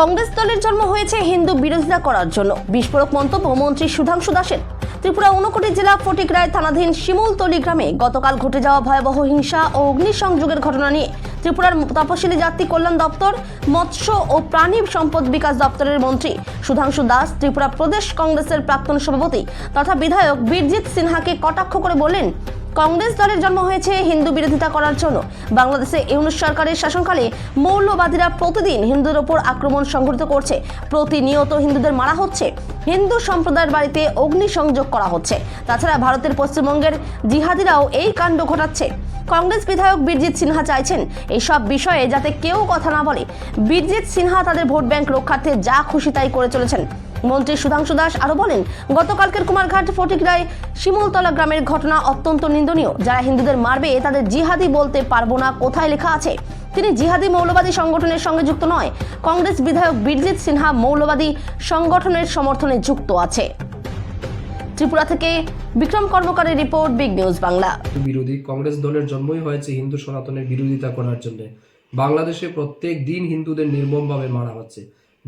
কংগ্রেস দলের জন্ম হয়েছে হিন্দু বিরোধিতা করার জন্য। বিস্ফোরক মন্তব্য মন্ত্রী সুধাংশু দাসের। ত্রিপুরা ঊনকোটি জেলা ফটিকরায় থানাধীন শিমুলতলি গ্রামে গতকাল ঘটে যাওয়া ভয়াবহ হিংসা ও অগ্নিসংযোগের ঘটনা নিয়ে ত্রিপুরার তপশিলি জাতি কল্যাণ দপ্তর, মৎস্য ও প্রাণী সম্পদ বিকাশ দপ্তরের মন্ত্রী সুধাংশু দাস, ত্রিপুরা প্রদেশ কংগ্রেসের প্রাক্তন সভাপতি তথা বিধায়ক বীরজিৎ সিনহাকে কটাক্ষ করে বললেন কংগ্রেস দলের জন্ম হয়েছে হিন্দু বিরোধিতা করার জন্য। বাংলাদেশে ইউনুস সরকারের শাসনকালে মৌলবাদীরা প্রতিদিন হিন্দুদের ওপর আক্রমণ সংঘটিত করছে। প্রতিনিয়ত হিন্দুদের মারা হচ্ছে। হিন্দু সম্প্রদায়ের বাড়িতে অগ্নিসংযোগ করা হচ্ছে। তাছাড়া ভারতের পশ্চিমবঙ্গের জিহাদিরাও এই কাণ্ড ঘটাচ্ছে। কংগ্রেস বিধায়ক বীরজিৎ সিনহা চাইছেন এইসব বিষয়ে যাতে কেউ কথা না বলে। বীরজিৎ সিনহা তাদের ভোট ব্যাংক রক্ষার্থে যা খুশি তাই করে চলেছেন। মন্ত্রী সুধাংশু দাস আরও বলেন, গতকালকের কুমারঘাট ফটিকরায় শিমুলতলা গ্রামের ঘটনা অত্যন্ত নিন্দনীয়। যারা হিন্দুদের মারবে, তাদের জিহাদি বলতে পারব না, কোথায় লেখা আছে? তিনি জিহাদি মৌলবাদী সংগঠনের সঙ্গে যুক্ত নয়, কংগ্রেস বিধায়ক বীরজিৎ সিনহা মৌলবাদী সংগঠনের সমর্থনে যুক্ত আছে। ত্রিপুরা থেকে বিক্রম কর্মকারের রিপোর্ট, বিগ নিউজ বাংলা। বিরোধী কংগ্রেস দলের জন্মই হয়েছে হিন্দু সনাতনের বিরোধিতা করার জন্য। বাংলাদেশে প্রত্যেক দিন হিন্দুদের নির্মমভাবে মারা হচ্ছে।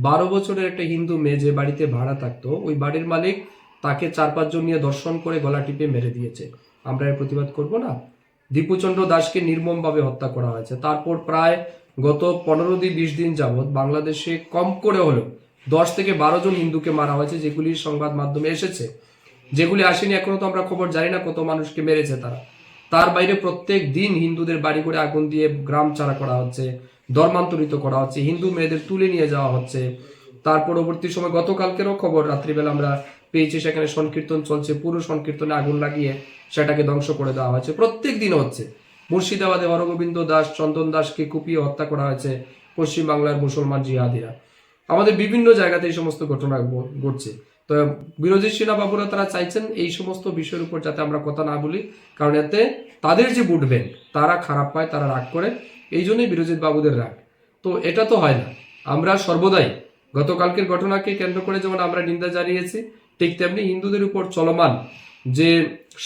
বারো বছরের একটা হিন্দু মেয়ে যে বাড়িতে ভাড়া থাকতো, ওই বাড়ির মালিক তাকে চার পাঁচজন নিয়ে দর্শন করে গলা টিপে মেরে দিয়েছে। আমরা এর প্রতিবাদ করব না। দীপুচন্দ্র দাসকে নির্মমভাবে হত্যা করা হয়েছে। তারপর প্রায় গত পনেরো দিন বিশ দিন যাবৎ বাংলাদেশে কম করে হলেও দশ থেকে বারো জন হিন্দুকে মারা হয়েছে, যেগুলি সংবাদ মাধ্যমে এসেছে। যেগুলি আসেনি এখনও তো আমরা খবর জানি না কত মানুষকে মেরেছে তারা। তার বাইরে প্রত্যেক দিন হিন্দুদের বাড়ি করে আগুন দিয়ে গ্রাম ছাড়া করা হচ্ছে। ধর্মান্তরিত করা হচ্ছে, হিন্দু মেয়েদের তুলে নিয়ে যাওয়া হচ্ছে। তার পরবর্তী সময় গতকালকেরও খবর, রাত্রিবেলা আমরা পেয়েছি সেখানে সংকীর্তন চলছে, পুরো সংকীর্তনে আগুন লাগিয়ে সেটাকে ধ্বংস করে দেওয়া হয়েছে। প্রত্যেক দিন হচ্ছে। মুর্শিদাবাদে হরগোবিন্দ দাস, চন্দন দাসকে কুপিয়ে হত্যা করা হয়েছে পশ্চিমবাংলার মুসলমান জিহাদিরা। আমাদের বিভিন্ন জায়গাতে এই সমস্ত ঘটনা ঘটছে। তো বিরোধী সেনাবাবুরা তারা চাইছেন এই সমস্ত বিষয়ের উপর যাতে আমরা কথা না বলি, কারণ এতে তাদের যে বুট ব্যাংক তারা খারাপ পায়, তারা রাগ করে, এই জন্যই বিরোজিত বাবুদের রাগ। তো এটা তো হয় না। আমরা সর্বদাই গতকালকের ঘটনাকে কেন্দ্র করে যেমন আমরা নিন্দা জানিয়েছি, ঠিক তেমনি হিন্দুদের উপর চলমান যে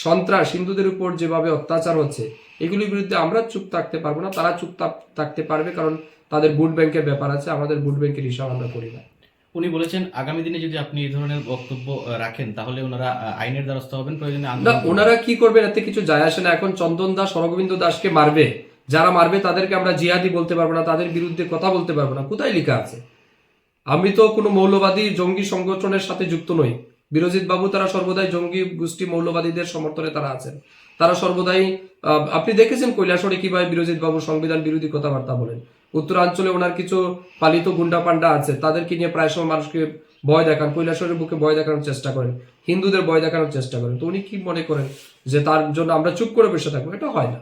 সন্ত্রাস, হিন্দুদের উপর যেভাবে অত্যাচার হচ্ছে, এগুলির বিরুদ্ধে আমরা চুপ থাকতে পারব না। তারা চুপ থাকতে পারবে, কারণ তাদের বুট ব্যাংকের ব্যাপার আছে, আমাদের বুট ব্যাংকের হিসাব আমরা করি না। উনি বলেছেন আগামী দিনে যদি আপনি এই ধরনের বক্তব্য রাখেন তাহলে ওনারা আইনের দ্বারস্থ হবেন প্রয়োজনে না ওনারা কি করবেন এতে কিছু যায় আসে না। এখন চন্দন দাস হরগোবিন্দ দাসকে মারবে। যারা মারবে তাদেরকে আমরা জিহাদি বলতে পারব না তাদের বিরুদ্ধে কথা বলতে পারব না। কোথায় লেখা আছে? আমি তো কোনো মৌলবাদী জঙ্গি সংগঠনের সাথে যুক্ত নই। বিরোজিত বাবু তারা সর্বদাই জঙ্গি গোষ্ঠী মৌলবাদীদের সমর্থনে তারা আছেন। তারা সর্বদাই আহ, আপনি দেখেছেন কৈলাসরে কীভাবে বিরোজিত বাবু সংবিধান বিরোধী কথাবার্তা বলেন। উত্তরাঞ্চলে ওনার কিছু পালিত গুন্ডা পান্ডা আছে, তাদেরকে নিয়ে প্রায় সময় মানুষকে ভয় দেখান কৈলাসরের বুকে ভয় দেখানোর চেষ্টা করেন, হিন্দুদের ভয় দেখানোর চেষ্টা করেন। তো উনি কি মনে করেন যে তার জন্য আমরা চুপ করে বসে থাকব? এটা হয় না।